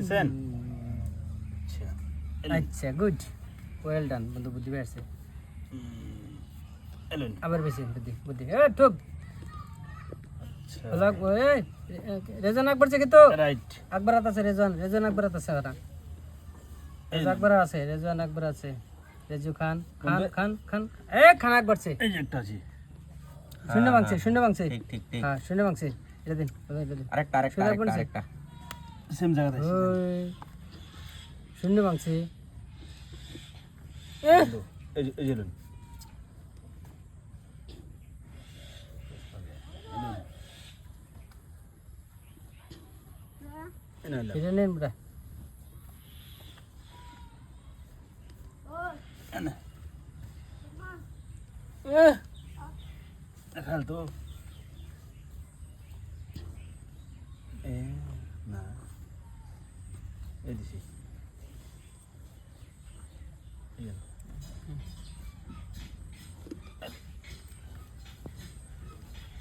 দিছেন? আচ্ছা। Good well done বন্ধু বুদ্ধি বেড়ছে আবার বেশি বুদ্ধি বুদ্ধি। এ ঠুক। হলাক ওই রেজন আকবর আছে কিন্তু রাইট আকবর আছে রেজন। রেজন আকবর আছে ওরা আকবর আছে রেজন আকবর আছে। রেজু খান খান খান খান। এ খান আকবর আছে। এই একটা আছে। শূন্য ভাঙছে শূন্য ভাঙছে। ঠিক ঠিক ঠিক। হ্যাঁ শূন্য ভাঙছে। এটা দিন দিন। আরেকটা আরেকটা। সুন্দর আরেকটা বলছে। আরেকটা সেম জায়গাতে আছে ওই শূন্য ভাঙছে বন্ধু, এই যে এই যে এলুন এনে এলাম। এটা নেন বুড়া এনে। খাল তো এ না এই দিছি এই যে।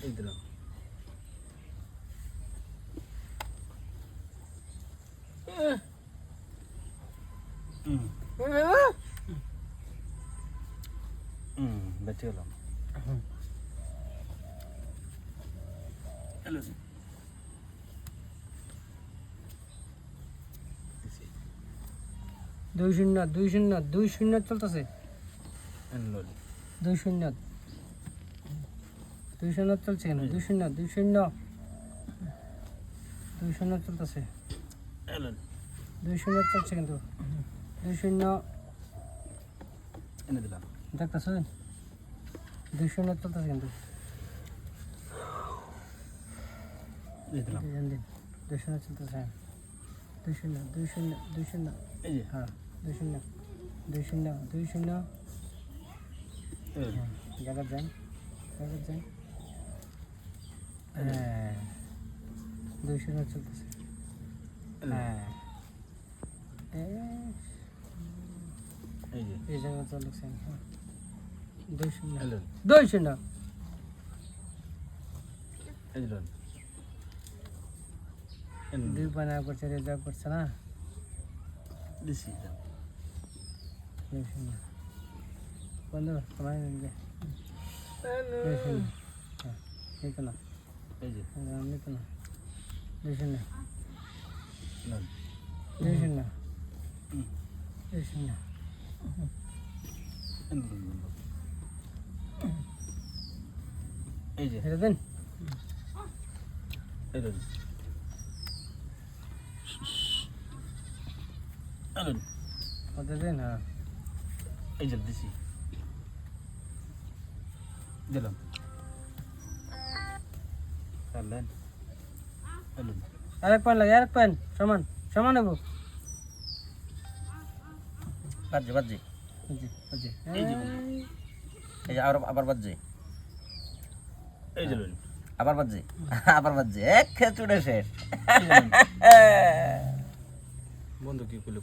এই দিলাম হুম হুম বেঁচে গেলাম হ্যালো দুই শূন্য দুই শূন্য দুই শূন্য চলতেছে। দুই শূন্য। দুই শূন্য চলছে কেন দুই শূন্য দুই শূন্য। দুই শূন্য চলতেছে। দুই শূন্য চলছে কিন্তু। দুই শূন্য। এনে দিলাম। দেখতেছেন? দুই শূন্য চলতেছে কিন্তু। দুই শূন্য চলতেছে। দুই শূন্য দুই শূন্য দুই শূন্য। এই যে হ্যাঁ। দুই শূন্য দুই শূন্য দুই শূন্য। এই যে। জায়গা যান জায়গা যান হ্যাঁ দুই শূন্য চলতেছে। হ্যাঁ। এই- জায়গা চলতেছে হ্যাঁ। দুই শূন্য। দুই শূন্য। এই দুই পানা করছে রেজাল্ট করছে না? বন্ধু তোমার হ্যাঁ নিত না নিত না। দুই শূন্য না দুই শূন্য। দুই শূন্য। এই যে। এটা দিন? এই ওটা দিন হ্যাঁ এই যে দিছি। দিলাম। হ্যালো আরেক পয়েন্ট লাগে আরেক পয়েন্ট সমান সমান হব। বাজে বাজে এই যে আবার বাজে এই যে লইন আবার বাজে আবার বাজে এক খেচুড়ে শেষ। বন্ধু কি করলে